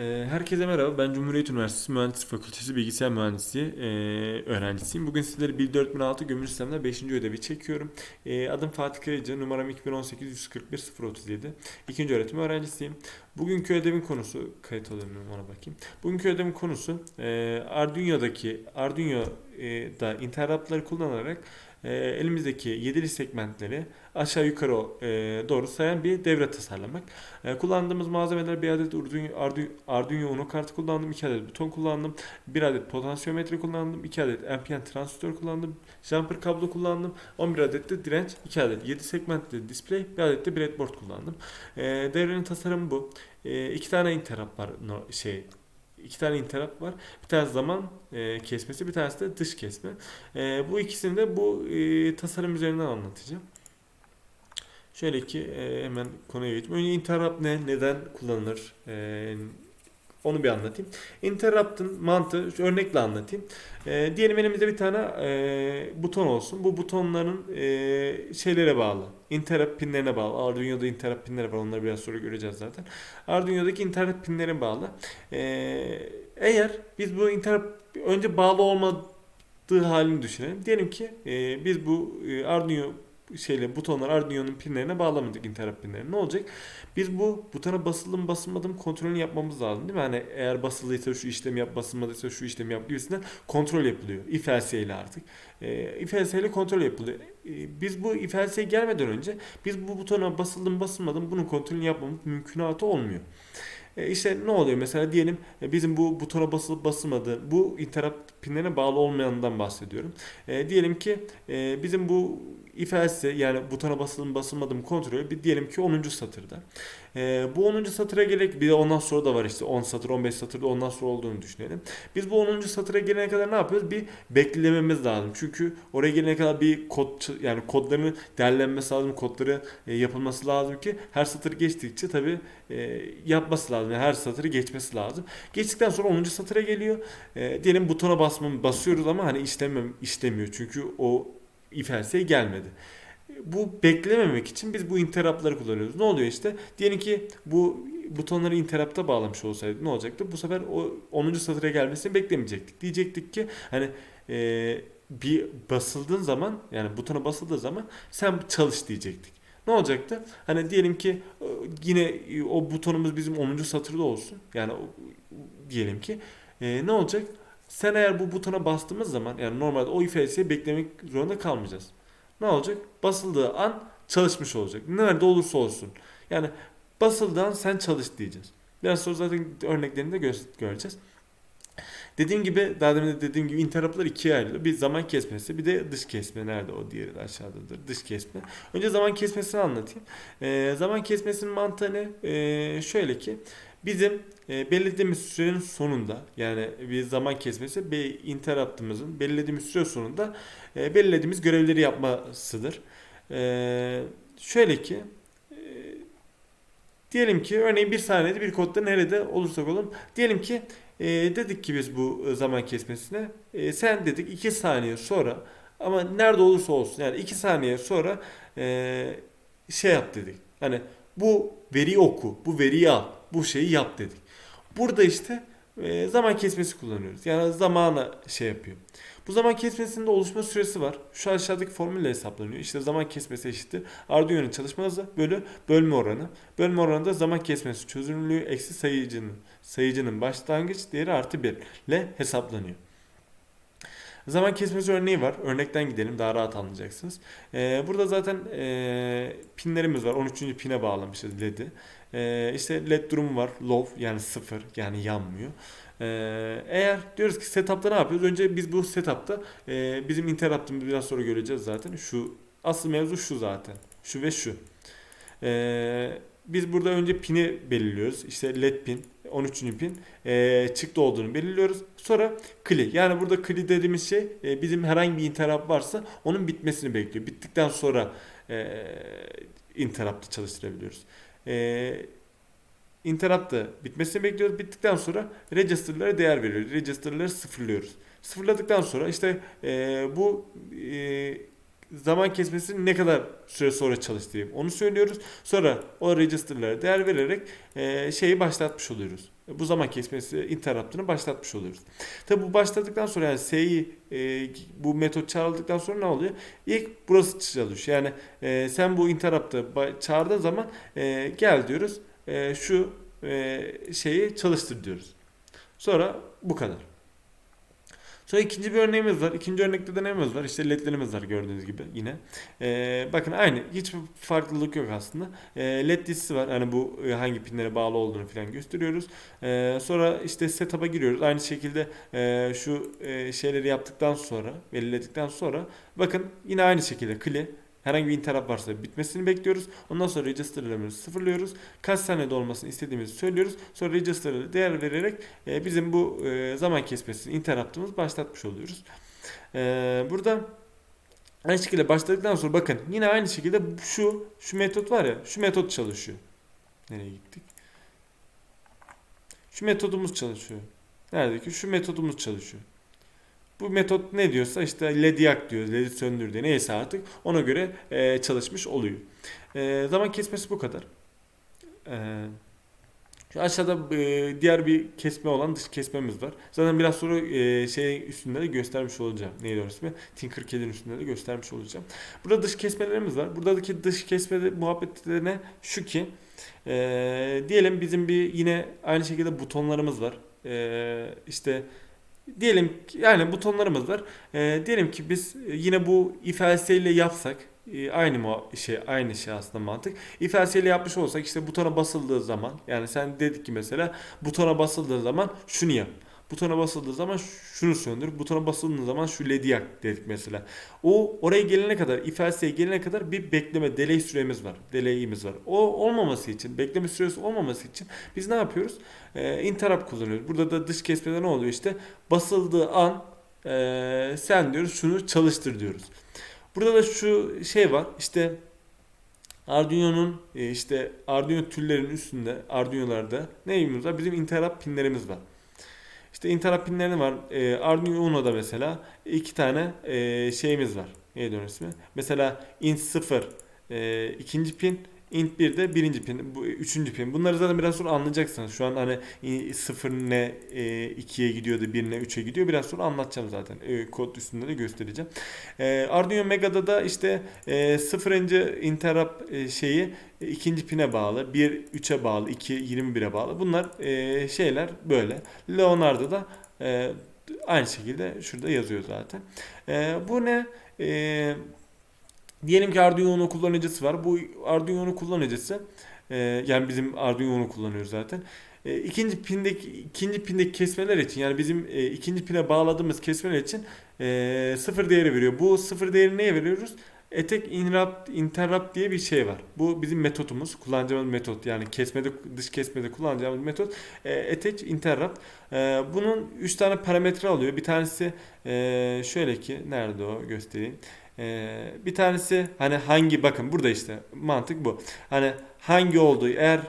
Ee, Herkese merhaba. Ben Cumhuriyet Üniversitesi Mühendislik Fakültesi Bilgisayar Mühendisliği e, öğrencisiyim. Bugün sizlere 104006 gömülü sistemde 5. ödevi çekiyorum. E, adım Fatih Kayıcı, numaram 2018 141 037. İkinci öğretim öğrencisiyim. Bugünkü ödevin konusu, kayıt alıyorum ona bakayım. Bugünkü ödevin konusu e, Arduino'daki, Arduino'da interruptları kullanarak e, elimizdeki yedili segmentleri aşağı yukarı e, doğru sayan bir devre tasarlamak. E, kullandığımız malzemeler bir adet Arduino, Uno kartı kullandım, iki adet buton kullandım, bir adet potansiyometre kullandım, iki adet NPN transistör kullandım, jumper kablo kullandım, 11 adet de direnç, iki adet 7 segmentli display, bir adet de breadboard kullandım. E, devrenin tasarımı bu. E, iki tane interrupt var no, şey iki tane interrupt var. Bir tanesi zaman e, kesmesi, bir tanesi de dış kesme. E, bu ikisini de bu e, tasarım üzerinden anlatacağım. Şöyle ki e, hemen konuya geçeyim. Önce interrupt ne, neden kullanılır? E, onu bir anlatayım. Interrupt'ın mantığı şu örnekle anlatayım. E, diyelim elimizde bir tane e, buton olsun. Bu butonların e, şeylere bağlı. Interrupt pinlerine bağlı. Arduino'da interrupt pinleri var. Onları biraz sonra göreceğiz zaten. Arduino'daki interrupt pinlerine bağlı. E, eğer biz bu interrupt önce bağlı olmadığı halini düşünelim. Diyelim ki e, biz bu e, Arduino şeyle butonlar Arduino'nun pinlerine bağlamadık interrupt pinlerine. Ne olacak? Biz bu butona basıldı mı basılmadı mı kontrolünü yapmamız lazım değil mi? Hani eğer basıldıysa şu işlemi yap, basılmadıysa şu işlemi yap gibisinden kontrol yapılıyor. If else ile artık. E, if else ile kontrol yapılıyor. E, biz bu if else'ye gelmeden önce biz bu butona basıldı mı basılmadı mı bunun kontrolünü yapmamız mümkünatı olmuyor. E işte ne oluyor mesela diyelim e, bizim bu butona basılıp basılmadığı bu interrupt pinlerine bağlı olmayandan bahsediyorum. E, diyelim ki e, bizim bu if else yani butona basılı mı basılmadı mı kontrolü bir diyelim ki 10. satırda. E, bu 10. satıra gerek bir de ondan sonra da var işte 10 satır 15 satırda ondan sonra olduğunu düşünelim. Biz bu 10. satıra gelene kadar ne yapıyoruz? Bir beklememiz lazım. Çünkü oraya gelene kadar bir kod yani kodların derlenmesi lazım, kodları e, yapılması lazım ki her satır geçtikçe tabi e, yapması lazım. Yani her satırı geçmesi lazım. Geçtikten sonra 10. satıra geliyor. E, diyelim butona basmam basıyoruz ama hani işlemem işlemiyor. Çünkü o if gelmedi. Bu beklememek için biz bu interrupt'ları kullanıyoruz. Ne oluyor işte? Diyelim ki bu butonları interrupt'a bağlamış olsaydı ne olacaktı? Bu sefer o 10. satıra gelmesini beklemeyecektik. Diyecektik ki hani e, bir basıldığın zaman yani butona basıldığı zaman sen çalış diyecektik. Ne olacaktı? Hani diyelim ki e, yine o butonumuz bizim 10. satırda olsun. Yani diyelim ki e, ne olacak? Sen eğer bu butona bastığımız zaman yani normalde o ifadesi beklemek zorunda kalmayacağız. Ne olacak? Basıldığı an çalışmış olacak. Nerede olursa olsun. Yani basıldığı an sen çalış diyeceğiz. Biraz sonra zaten örneklerini de gö- göreceğiz. Dediğim gibi daha demin de dediğim gibi interruptlar ikiye ayrılıyor. Bir zaman kesmesi bir de dış kesme. Nerede o diğeri de aşağıdadır. Dış kesme. Önce zaman kesmesini anlatayım. Ee, zaman kesmesinin mantığı ne? Ee, şöyle ki bizim e, belirlediğimiz sürenin sonunda yani bir zaman kesmesi bir interruptımızın belirlediğimiz süre sonunda e, belirlediğimiz görevleri yapmasıdır. E, şöyle ki e, diyelim ki örneğin bir saniyede bir kodda nerede olursak olalım diyelim ki e, dedik ki biz bu zaman kesmesine e, sen dedik 2 saniye sonra ama nerede olursa olsun yani 2 saniye sonra e, şey yap dedik. Hani bu veriyi oku, bu veriyi al, bu şeyi yap dedik. Burada işte e, zaman kesmesi kullanıyoruz. Yani zamana şey yapıyor. Bu zaman kesmesinin de oluşma süresi var. Şu aşağıdaki formülle hesaplanıyor. İşte zaman kesmesi eşittir. Arduino'nun çalışma hızı bölü bölme oranı. Bölme oranı da zaman kesmesi çözünürlüğü eksi sayıcının sayıcının başlangıç değeri artı 1 ile hesaplanıyor. Zaman kesmesi örneği var. Örnekten gidelim daha rahat anlayacaksınız. Ee, burada zaten e, pinlerimiz var. 13. pine bağlamışız LED'i. Ee, işte LED durumu var. Low yani sıfır yani yanmıyor. Ee, eğer diyoruz ki setup'ta ne yapıyoruz? Önce biz bu setup'ta e, bizim interrupt'ımızı biraz sonra göreceğiz zaten. Şu asıl mevzu şu zaten. Şu ve şu. Ee, biz burada önce pini belirliyoruz. İşte LED pin, 13. pin e, çıktı olduğunu belirliyoruz. Sonra kli. Yani burada kli dediğimiz şey e, bizim herhangi bir interrupt varsa onun bitmesini bekliyor. Bittikten sonra e, interrupt'ı çalıştırabiliyoruz. E, interrupt'ı bitmesini bekliyoruz. Bittikten sonra register'lara değer veriyoruz. Register'ları sıfırlıyoruz. Sıfırladıktan sonra işte e, bu e, zaman kesmesinin ne kadar süre sonra çalıştığı onu söylüyoruz. Sonra o register'lara değer vererek e, şeyi başlatmış oluyoruz. Bu zaman kesmesi interrupt'ını başlatmış oluyoruz. Tabi bu başladıktan sonra yani S'yi e, bu metot çağrıldıktan sonra ne oluyor? İlk burası çalışıyor. Yani e, sen bu interrupt'ı çağırdığın zaman e, gel diyoruz. E, şu e, şeyi çalıştır diyoruz. Sonra bu kadar. Sonra ikinci bir örneğimiz var. İkinci örnekte de neyimiz var? İşte ledlerimiz var gördüğünüz gibi yine. Ee, bakın aynı. Hiçbir farklılık yok aslında. Ee, led dizisi var. Hani bu e, hangi pinlere bağlı olduğunu falan gösteriyoruz. Ee, sonra işte setup'a giriyoruz. Aynı şekilde e, şu e, şeyleri yaptıktan sonra, belirledikten sonra bakın yine aynı şekilde clear Herhangi bir interrupt varsa bitmesini bekliyoruz. Ondan sonra register'larımızı sıfırlıyoruz. Kaç saniyede olmasını istediğimizi söylüyoruz. Sonra register'lara değer vererek e, bizim bu e, zaman kesmesini interrupt'ımızı başlatmış oluyoruz. E, burada aynı şekilde başladıktan sonra bakın yine aynı şekilde şu şu metot var ya şu metot çalışıyor. Nereye gittik? Şu metodumuz çalışıyor. Nerede ki? Şu metodumuz çalışıyor. Bu metot ne diyorsa işte led yak diyor, ledi söndür diyor. Neyse artık ona göre e, çalışmış oluyor. E, zaman kesmesi bu kadar. E, şu aşağıda e, diğer bir kesme olan dış kesmemiz var. Zaten biraz sonra e, şey üstünde de göstermiş olacağım. Neydi orası ismi? Tinkercad'in üstünde de göstermiş olacağım. Burada dış kesmelerimiz var. Buradaki dış kesme muhabbetlerine şu ki e, diyelim bizim bir yine aynı şekilde butonlarımız var. E, işte diyelim yani butonlarımız var. E, diyelim ki biz yine bu if else ile yapsak e, aynı mu şey aynı şey aslında mantık. If else ile yapmış olsak işte butona basıldığı zaman yani sen dedik ki mesela butona basıldığı zaman şunu yap. Butona basıldığı zaman şunu söndür. Butona basıldığı zaman şu ledi yak dedik mesela. O oraya gelene kadar, if else'ye gelene kadar bir bekleme, delay süremiz var. Delay'imiz var. O olmaması için, bekleme süresi olmaması için biz ne yapıyoruz? Ee, interrupt kullanıyoruz. Burada da dış kesmede ne oluyor işte? Basıldığı an ee, sen diyoruz şunu çalıştır diyoruz. Burada da şu şey var. İşte Arduino'nun e, işte Arduino türlerinin üstünde Arduino'larda neyimiz var? Bizim interrupt pinlerimiz var. İşte pinleri var. E, Arduino Uno'da mesela iki tane e, şeyimiz var. Neydi onun ismi? Mesela int 0 e, ikinci pin, int 1 de birinci pin, bu üçüncü pin. Bunları zaten biraz sonra anlayacaksınız. Şu an hani 0 ne e, 2'ye gidiyordu, 1 ne 3'e gidiyor. Biraz sonra anlatacağım zaten. E, kod üstünde de göstereceğim. E, Arduino Mega'da da işte e, 0. interrupt e, şeyi e, ikinci pine bağlı, 1 3'e bağlı, 2 21'e bağlı. Bunlar e, şeyler böyle. Leonardo'da e, aynı şekilde şurada yazıyor zaten. E, bu ne? E, diyelim ki Arduino Uno kullanıcısı var. Bu Arduino Uno kullanıcısı e, yani bizim Arduino Uno kullanıyoruz zaten. E, ikinci pindeki ikinci pindeki kesmeler için yani bizim e, ikinci pine bağladığımız kesmeler için e, sıfır değeri veriyor. Bu sıfır değeri neye veriyoruz? Etek interrupt, interrupt diye bir şey var. Bu bizim metodumuz. Kullanacağımız metot. Yani kesmede dış kesmede kullanacağımız metot. E, etek interrupt. E, bunun 3 tane parametre alıyor. Bir tanesi e, şöyle ki nerede o göstereyim. E, bir tanesi hani hangi bakın burada işte mantık bu. Hani hangi olduğu eğer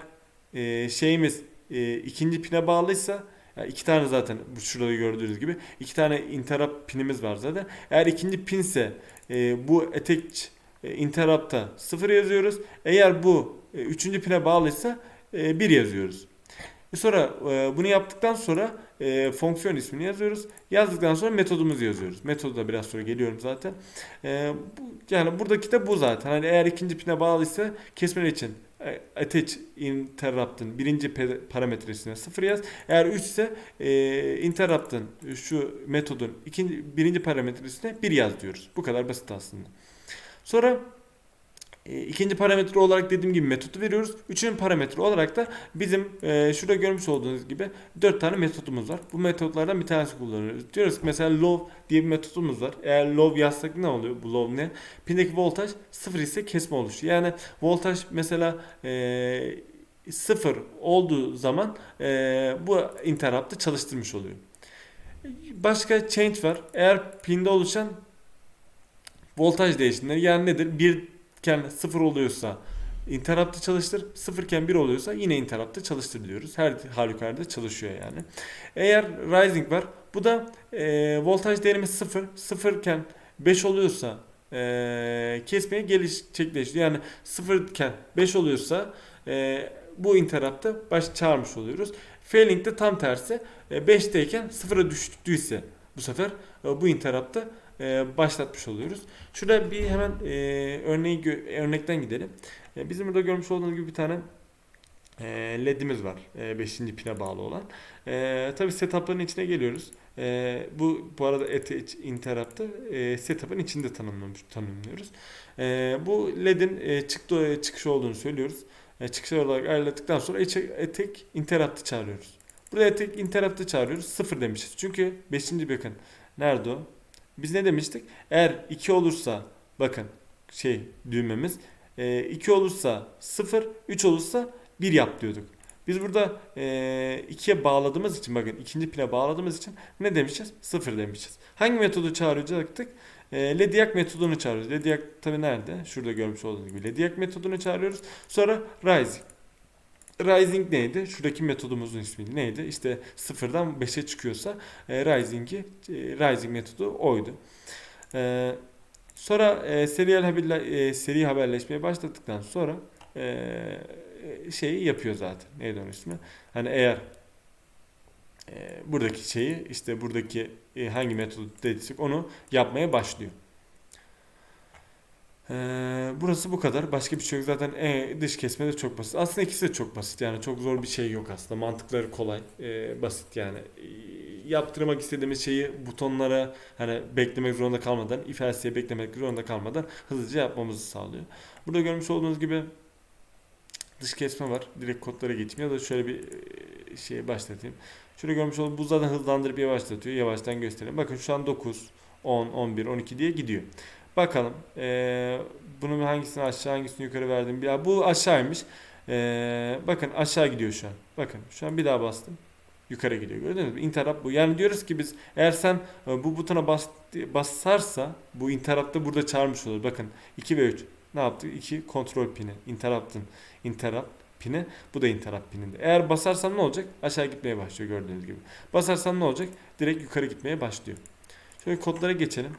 e, şeyimiz e, ikinci pine bağlıysa yani iki tane zaten bu şurada gördüğünüz gibi iki tane interrupt pinimiz var zaten. Eğer ikinci pinse e, bu etek e, interrupt'a 0 yazıyoruz. Eğer bu e, üçüncü pine bağlıysa e, 1 yazıyoruz. E sonra e, bunu yaptıktan sonra e, fonksiyon ismini yazıyoruz. Yazdıktan sonra metodumuzu yazıyoruz. Metodu da biraz sonra geliyorum zaten. E, bu, yani buradaki de bu zaten. Hani eğer ikinci pine bağlıysa kesmeler için e, attach interrupt'ın birinci parametresine 0 yaz. Eğer 3 ise e, interrupt'ın şu metodun ikinci birinci parametresine 1 yaz diyoruz. Bu kadar basit aslında. Sonra ikinci parametre olarak dediğim gibi metodu veriyoruz. Üçüncü parametre olarak da bizim e, şurada görmüş olduğunuz gibi 4 tane metodumuz var. Bu metotlardan bir tanesi kullanıyoruz. Diyoruz ki mesela low diye bir metodumuz var. Eğer low yazsak ne oluyor? Bu low ne? Pindeki voltaj 0 ise kesme oluşuyor. Yani voltaj mesela e, 0 olduğu zaman e, bu interrupt'ı çalıştırmış oluyor. Başka change var. Eğer pinde oluşan voltaj değişimleri yani nedir? Bir iken 0 oluyorsa interrupt'ı çalıştır. 0 iken 1 oluyorsa yine interrupt'ı çalıştır diyoruz. Her halükarda çalışıyor yani. Eğer rising var. Bu da e, voltaj değerimiz 0. 0 iken 5 oluyorsa e, kesmeye gerçekleşiyor. Yani 0 iken 5 oluyorsa e, bu interrupt'ı baş çağırmış oluyoruz. Failing de tam tersi. E, 5'teyken 0'a düştüyse bu sefer e, bu interrupt'ı e, başlatmış oluyoruz. Şurada bir hemen e, örneği örnekten gidelim. E, bizim burada görmüş olduğunuz gibi bir tane e, ledimiz var. 5. pine bağlı olan. E, tabii setup'ların içine geliyoruz. E, bu bu arada attach interrupt'ı e, setup'ın içinde tanımlamış tanımlıyoruz. E, bu ledin e, çıktı çıkışı olduğunu söylüyoruz. E, çıkış olarak ayarladıktan sonra attack interrupt'ı çağırıyoruz. Burada attack interrupt'ı çağırıyoruz. Sıfır demişiz. Çünkü 5. bakın nerede o? Biz ne demiştik? Eğer 2 olursa bakın şey düğmemiz 2 olursa 0, 3 olursa 1 yap diyorduk. Biz burada 2'ye bağladığımız için bakın ikinci pine bağladığımız için ne demişiz? 0 demişiz. Hangi metodu çağıracaktık? E, Lediak metodunu çağırıyoruz. Lediak tabi nerede? Şurada görmüş olduğunuz gibi. Lediak metodunu çağırıyoruz. Sonra Rising. Rising neydi? Şuradaki metodumuzun ismi neydi? İşte sıfırdan 5'e çıkıyorsa e, Rising'i e, Rising metodu oydu. E, sonra e, serial haberle, e, seri haberleşmeye başladıktan sonra e, şeyi yapıyor zaten. Neydi onun ismi? Hani eğer e, buradaki şeyi işte buradaki e, hangi metodu dediysek onu yapmaya başlıyor. Ee, burası bu kadar. Başka bir şey yok. Zaten e, dış kesme de çok basit. Aslında ikisi de çok basit. Yani çok zor bir şey yok aslında. Mantıkları kolay. e, basit yani. E, yaptırmak istediğimiz şeyi butonlara hani beklemek zorunda kalmadan, if else'ye beklemek zorunda kalmadan hızlıca yapmamızı sağlıyor. Burada görmüş olduğunuz gibi dış kesme var. Direkt kodlara geçeyim ya da şöyle bir şeye başlatayım. Şurada görmüş olduğunuz bu zaten hızlandırıp yavaşlatıyor. Yavaştan göstereyim. Bakın şu an 9, 10, 11, 12 diye gidiyor. Bakalım. Ee, bunun hangisini aşağı hangisini yukarı verdim. Ya bu aşağıymış. Ee, bakın aşağı gidiyor şu an. Bakın şu an bir daha bastım. Yukarı gidiyor. Gördünüz mü? Interrupt bu. Yani diyoruz ki biz eğer sen bu butona bas, basarsa bu interrupt'ı burada çağırmış olur. Bakın 2 ve 3. Ne yaptık? 2 kontrol pini. Interrupt'ın interrupt pini. Bu da interrupt pininde. Eğer basarsan ne olacak? Aşağı gitmeye başlıyor gördüğünüz gibi. Basarsan ne olacak? Direkt yukarı gitmeye başlıyor. Şöyle kodlara geçelim.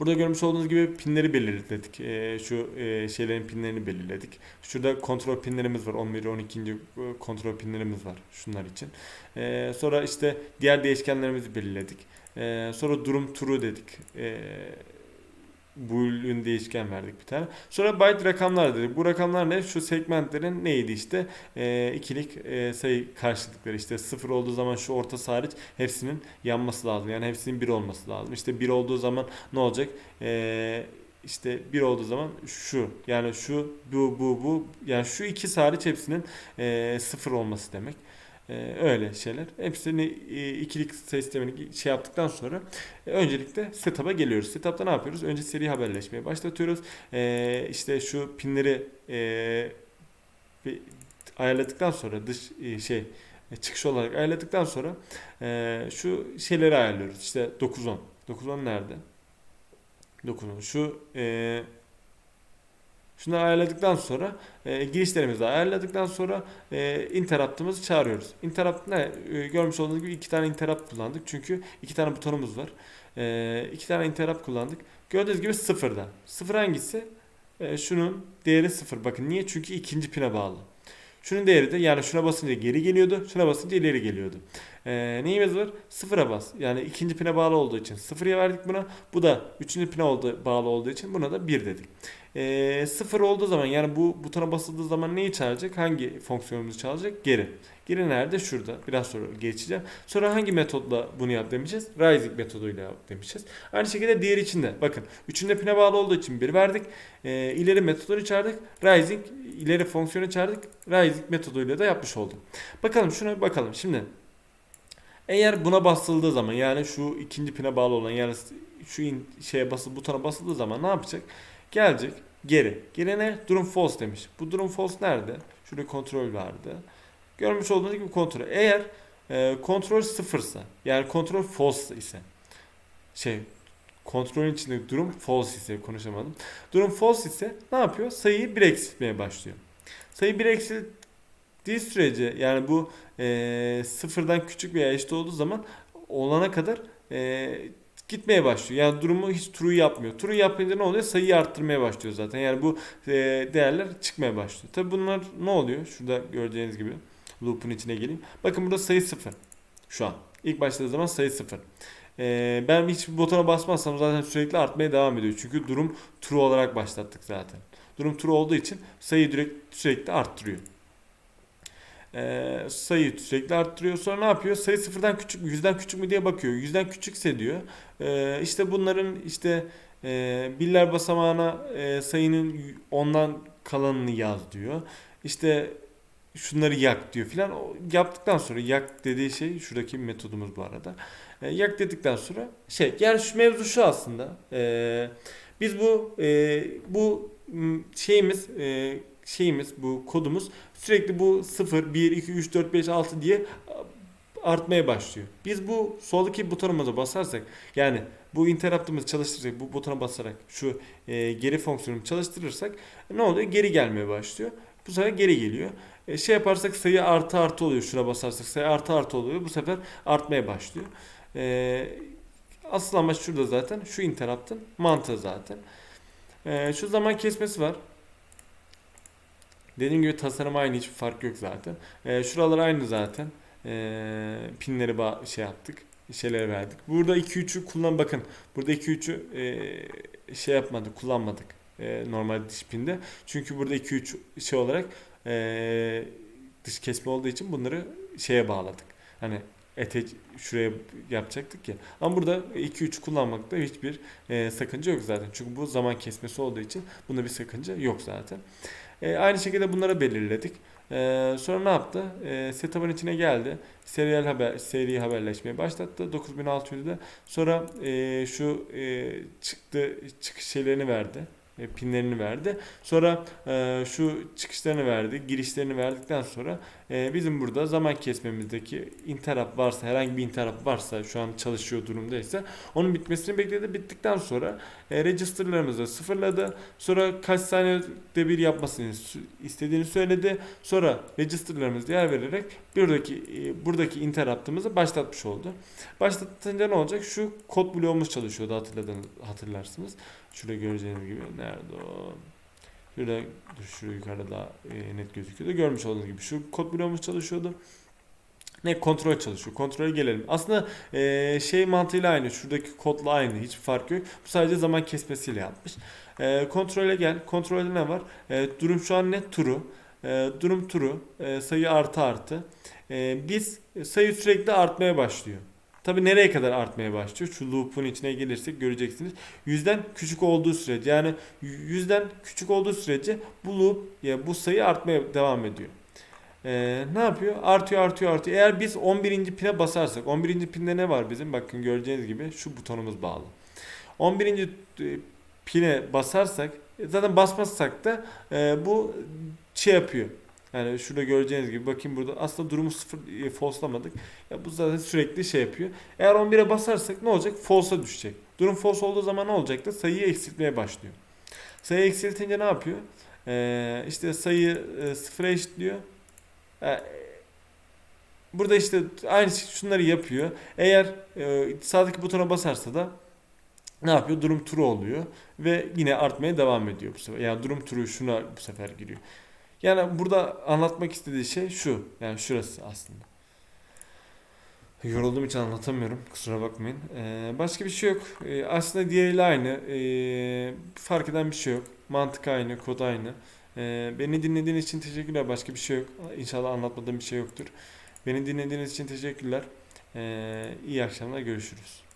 Burada görmüş olduğunuz gibi pinleri belirledik. E, şu e, şeylerin pinlerini belirledik. Şurada kontrol pinlerimiz var. 11 12. kontrol pinlerimiz var şunlar için. E, sonra işte diğer değişkenlerimizi belirledik. E, sonra durum turu dedik. E, boolean değişken verdik bir tane. Sonra byte rakamlar dedik. Bu rakamlar ne? Şu segmentlerin neydi işte? E, ikilik e, sayı karşılıkları işte sıfır olduğu zaman şu orta hariç hepsinin yanması lazım. Yani hepsinin bir olması lazım. İşte bir olduğu zaman ne olacak? E, işte bir olduğu zaman şu yani şu bu bu bu yani şu iki hariç hepsinin e, sıfır olması demek. Ee, öyle şeyler. Hepsini e, ikilik sistemini şey yaptıktan sonra e, öncelikle setup'a geliyoruz. Setup'ta ne yapıyoruz? Önce seri haberleşmeye başlatıyoruz. E, işte şu pinleri e, ayarladıktan sonra dış şey çıkış olarak ayarladıktan sonra şu şeyleri ayarlıyoruz. İşte 9-10. 9-10 nerede? 9-10. Şu e, Şunları ayarladıktan sonra e, girişlerimizi ayarladıktan sonra e, interrupt'ımızı çağırıyoruz. Interrupt ne? E, görmüş olduğunuz gibi iki tane interrupt kullandık. Çünkü iki tane butonumuz var. E, iki tane interrupt kullandık. Gördüğünüz gibi sıfırda. Sıfır hangisi? E, şunun değeri sıfır. Bakın niye? Çünkü ikinci pine bağlı. Şunun değeri de yani şuna basınca geri geliyordu. Şuna basınca ileri geliyordu. Ee, neyimiz var? Sıfıra bas. Yani ikinci pine bağlı olduğu için sıfıra verdik buna. Bu da üçüncü pine oldu, bağlı olduğu için buna da bir dedik. Ee, sıfır olduğu zaman yani bu butona basıldığı zaman neyi çağıracak? Hangi fonksiyonumuzu çağıracak? Geri. Geri nerede? Şurada. Biraz sonra geçeceğim. Sonra hangi metodla bunu yap demişiz? Rising metoduyla yap demişiz. Aynı şekilde diğer içinde. Bakın. Üçünde pine bağlı olduğu için bir verdik. Ee, ileri metodunu çağırdık. Rising ileri fonksiyonu çağırdık. Rising metoduyla da yapmış olduk. Bakalım şuna bir bakalım. Şimdi eğer buna basıldığı zaman yani şu ikinci pine bağlı olan yani şu in, şeye basılı butona basıldığı zaman ne yapacak? Gelecek geri. Geri ne? Durum false demiş. Bu durum false nerede? Şurada kontrol vardı. Görmüş olduğunuz gibi kontrol. Eğer e, kontrol sıfırsa yani kontrol false ise şey kontrolün içinde durum false ise konuşamadım. Durum false ise ne yapıyor? Sayıyı 1 eksiltmeye başlıyor. Sayı 1 eksilttiği sürece yani bu e, sıfırdan küçük veya eşit olduğu zaman olana kadar e, gitmeye başlıyor. Yani durumu hiç true yapmıyor. True yapınca ne oluyor? Sayıyı arttırmaya başlıyor zaten. Yani bu e, değerler çıkmaya başlıyor. Tabi bunlar ne oluyor? Şurada göreceğiniz gibi loop'un içine geleyim. Bakın burada sayı 0 şu an. İlk başladığı zaman sayı 0. Ee, ben hiç butona basmazsam zaten sürekli artmaya devam ediyor. Çünkü durum true olarak başlattık zaten. Durum true olduğu için sayıyı direkt sürekli arttırıyor. Ee, sayıyı sürekli arttırıyor. Sonra ne yapıyor? Sayı sıfırdan küçük mü, yüzden küçük mü diye bakıyor. Yüzden küçükse diyor. Ee, işte bunların işte e, birler basamağına e, sayının ondan kalanını yaz diyor. İşte şunları yak diyor filan. Yaptıktan sonra yak dediği şey şuradaki metodumuz bu arada. E, yak dedikten sonra şey yani şu mevzu şu aslında. E, biz bu e, bu şeyimiz e, şeyimiz bu kodumuz sürekli bu 0 1 2 3 4 5 6 diye artmaya başlıyor. Biz bu soldaki butonumuza basarsak yani bu interrupt'ımızı çalıştırırsak bu butona basarak şu e, geri fonksiyonunu çalıştırırsak ne oluyor? Geri gelmeye başlıyor. Bu sefer geri geliyor. E, şey yaparsak sayı artı artı oluyor. Şuna basarsak sayı artı artı oluyor. Bu sefer artmaya başlıyor. E, asıl amaç şurada zaten. Şu interrupt'ın mantığı zaten. E, şu zaman kesmesi var. Dediğim gibi tasarım aynı hiçbir fark yok zaten. E, şuralar aynı zaten. E, pinleri şey yaptık. Şeyleri verdik. Burada 2-3'ü kullan bakın. Burada 2-3'ü e, şey yapmadık, kullanmadık. E, normal diş pinde. Çünkü burada 2-3 şey olarak e, dış kesme olduğu için bunları şeye bağladık. Hani ete şuraya yapacaktık ya. Ama burada 2-3 kullanmakta hiçbir e, sakınca yok zaten. Çünkü bu zaman kesmesi olduğu için bunda bir sakınca yok zaten. E, aynı şekilde bunları belirledik. E, sonra ne yaptı? E, setup'ın içine geldi. Serial haber, seri haberleşmeyi başlattı 9600'de. Sonra e, şu e, çıktı çıkış şeylerini verdi. E, pinlerini verdi. Sonra e, şu çıkışlarını verdi, girişlerini verdikten sonra e, bizim burada zaman kesmemizdeki interrupt varsa, herhangi bir interrupt varsa şu an çalışıyor durumdaysa onun bitmesini bekledi. Bittikten sonra e, registerlarımızı sıfırladı. Sonra kaç saniyede bir yapmasını istediğini söyledi. Sonra registerlarımızı yer vererek buradaki e, buradaki interrupt'ımızı başlatmış oldu. Başlatınca ne olacak? Şu kod bloğumuz çalışıyordu hatırladınız, hatırlarsınız. Şurada göreceğiniz gibi nerede o? Şurada şurada yukarıda daha e, net gözüküyordu. Görmüş olduğunuz gibi şu kod bloğumuz çalışıyordu. Ne kontrol çalışıyor. Kontrole gelelim. Aslında e, şey mantığıyla aynı. Şuradaki kodla aynı. Hiç fark yok. Bu sadece zaman kesmesiyle yapmış. E, kontrole gel. Kontrolde ne var? E, durum şu an ne? True. E, durum true. E, sayı artı artı. E, biz sayı sürekli artmaya başlıyor. Tabi nereye kadar artmaya başlıyor? Şu loop'un içine gelirsek göreceksiniz. Yüzden küçük olduğu sürece yani yüzden küçük olduğu sürece bu loop ya bu sayı artmaya devam ediyor. Ee, ne yapıyor? Artıyor artıyor artıyor. Eğer biz 11. pine basarsak 11. pinde ne var bizim? Bakın göreceğiniz gibi şu butonumuz bağlı. 11. pine basarsak e, zaten basmazsak da e, bu şey yapıyor. Yani şurada göreceğiniz gibi bakayım burada aslında durumu sıfır e, false'lamadık. Ya bu zaten sürekli şey yapıyor. Eğer 11'e basarsak ne olacak? False'a düşecek. Durum false olduğu zaman ne olacak da sayıyı eksiltmeye başlıyor. Sayı eksiltince ne yapıyor? Ee, işte sayı e, sıfıra eşitliyor. Ee, burada işte aynı şey- şunları yapıyor. Eğer e, sağdaki butona basarsa da ne yapıyor? Durum true oluyor ve yine artmaya devam ediyor bu sefer. Yani durum true şuna bu sefer giriyor. Yani burada anlatmak istediği şey şu. Yani şurası aslında. Yorulduğum için anlatamıyorum. Kusura bakmayın. Ee, başka bir şey yok. Ee, aslında diğeriyle aynı. Ee, fark eden bir şey yok. Mantık aynı, kod aynı. Ee, beni dinlediğiniz için teşekkürler. Başka bir şey yok. İnşallah anlatmadığım bir şey yoktur. Beni dinlediğiniz için teşekkürler. Ee, iyi akşamlar. Görüşürüz.